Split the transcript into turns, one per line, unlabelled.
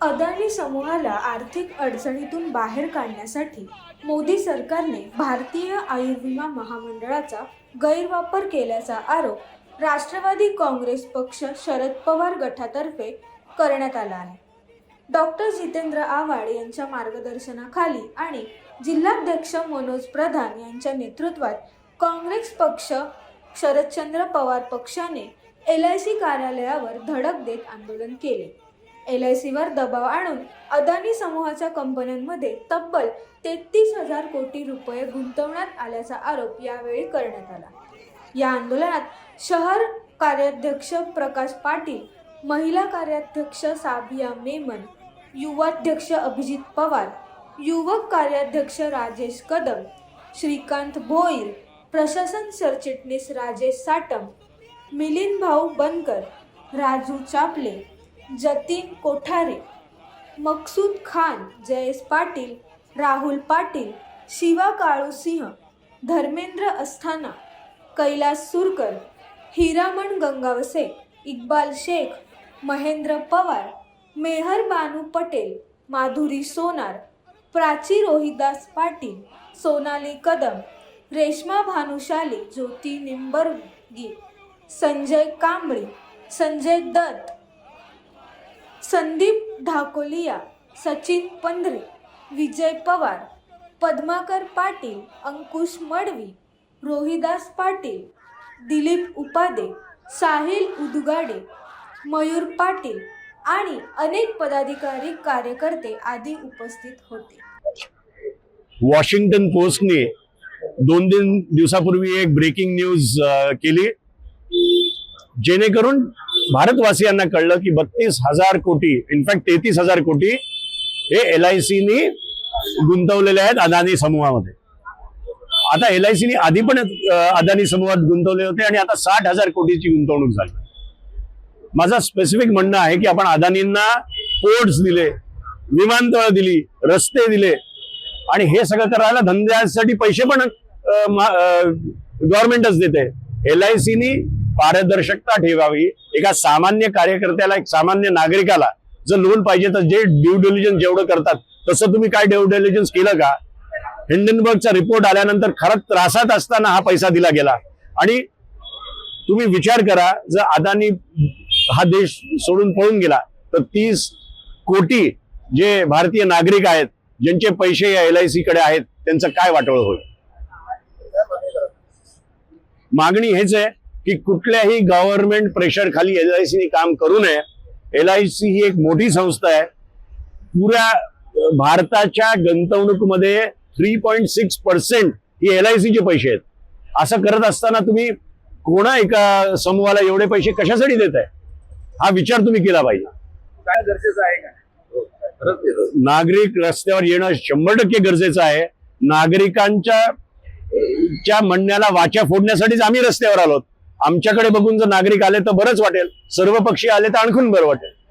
अदानी समूहाला आर्थिक अडचणीतून बाहेर काढण्यासाठी मोदी सरकारने भारतीय आयुर्विमा महामंडळाचा गैरवापर केल्याचा आरोप राष्ट्रवादी काँग्रेस पक्ष शरद पवार गटातर्फे करण्यात आला आहे. डॉक्टर जितेंद्र आव्हाड यांच्या मार्गदर्शनाखाली आणि जिल्हाध्यक्ष मनोज प्रधान यांच्या नेतृत्वात काँग्रेस पक्ष शरदचंद्र पवार पक्षाने एल आय सी कार्यालयावर धडक देत आंदोलन केले. एल आय सीवर दबाव आणून अदानी समूहाच्या कंपन्यांमध्ये तब्बल तेहतीस हजार कोटी रुपये गुंतवण्यात आल्याचा आरोप यावेळी करण्यात आला. या आंदोलनात शहर कार्याध्यक्ष प्रकाश पाटील महिला कार्याध्यक्ष साबिया मेमन युवाध्यक्ष अभिजित पवार युवक कार्याध्यक्ष राजेश कदम श्रीकांत भोईर प्रशासन सरचिटणीस राजेश साटम मिलिंद भाऊ बनकर राजू चापले जतीन कोठारे मकसूद खान जयेश पाटील राहुल पाटील शिवा काळूसिंह धर्मेंद्र अस्थाना कैलास सुरकर हिरामण गंगावसे इक्बाल शेख महेंद्र पवार मेहर बानू पटेल माधुरी सोनार प्राची रोहिदास पाटील सोनाली कदम रेश्मा भानुशाली ज्योती निंबर्गी संजय कांबळी संजय दत्त संदीप ढाकोलिया सचिन पंधरे विजय पवार पद्माकर पाटील अंकुश मडवी रोहिदास पाटील दिलीप उपादे साहिल उदगाडे मयूर पाटील आणि अनेक पदाधिकारी कार्यकर्ते आदी उपस्थित होते.
वॉशिंग्टन पोस्टने दोन तीन दिवसापूर्वी एक ब्रेकिंग न्यूज केली. जेणेकरून भारतवासियांना कळलं की बत्तीस हजार कोटी इनफॅक्ट तेहतीस हजार कोटी हे एल आय सीनी गुंतवलेले आहेत अदानी समूहामध्ये. आता एल आय सीनी आधी पण अदानी समूहात गुंतवले होते आणि आता साठ हजार कोटीची गुंतवणूक झाली. माझं स्पेसिफिक म्हणणं आहे की आपण अदानींना पोर्ट्स दिले विमानतळ दिली रस्ते दिले आणि हे सगळं करायला धंद्यासाठी पैसे पण गव्हर्नमेंटच देते. एल आय सीनी पारदर्शकता ठेवावी. एका सामान्य कार्यकर्त्याला एक सामान्य नागरिकाला जर लोन पाहिजे तर जे ड्यू डिलिजन्स जेवढं करतात तसं तुम्ही काय ड्यू डिलिजन्स केलं का? हिंडनबर्गचा रिपोर्ट आल्यानंतर खरंच त्रासात असताना हा पैसा दिला गेला. आणि तुम्ही विचार करा जर अदानी हा देश सोडून पळून गेला तर तीस कोटी जे भारतीय नागरिक आहेत ज्यांचे पैसे या एल आय सी कडे आहेत त्यांचं काय वाटोळ होईल? मागणी हेच आहे की कुठल्याही गव्हर्नमेंट प्रेशर खाली एल आय सीने काम करू नये. एल आय सी ही एक मोठी संस्था आहे. पुऱ्या भारताच्या गुंतवणुकीमध्ये थ्री पॉईंट सिक्स पर्सेंट ही एल आय सीचे पैसे आहेत. असं करत असताना तुम्ही कोणा एका समूहाला एवढे पैसे कशासाठी देत आहे? हा विचार तुम्ही केला पाहिजे.
काय गरजेचं आहे का.
नागरिक रस्त्यावर येणं शंभर टक्के गरजेचं आहे. नागरिकांच्या च्या म्हणण्याला वाचा फोडण्यासाठीच आम्ही रस्त्यावर आलोत आमच्याकडे बघून जर नागरिक आले तर बरंच वाटेल. सर्व पक्षी आले तर आणखून बरं वाटेल.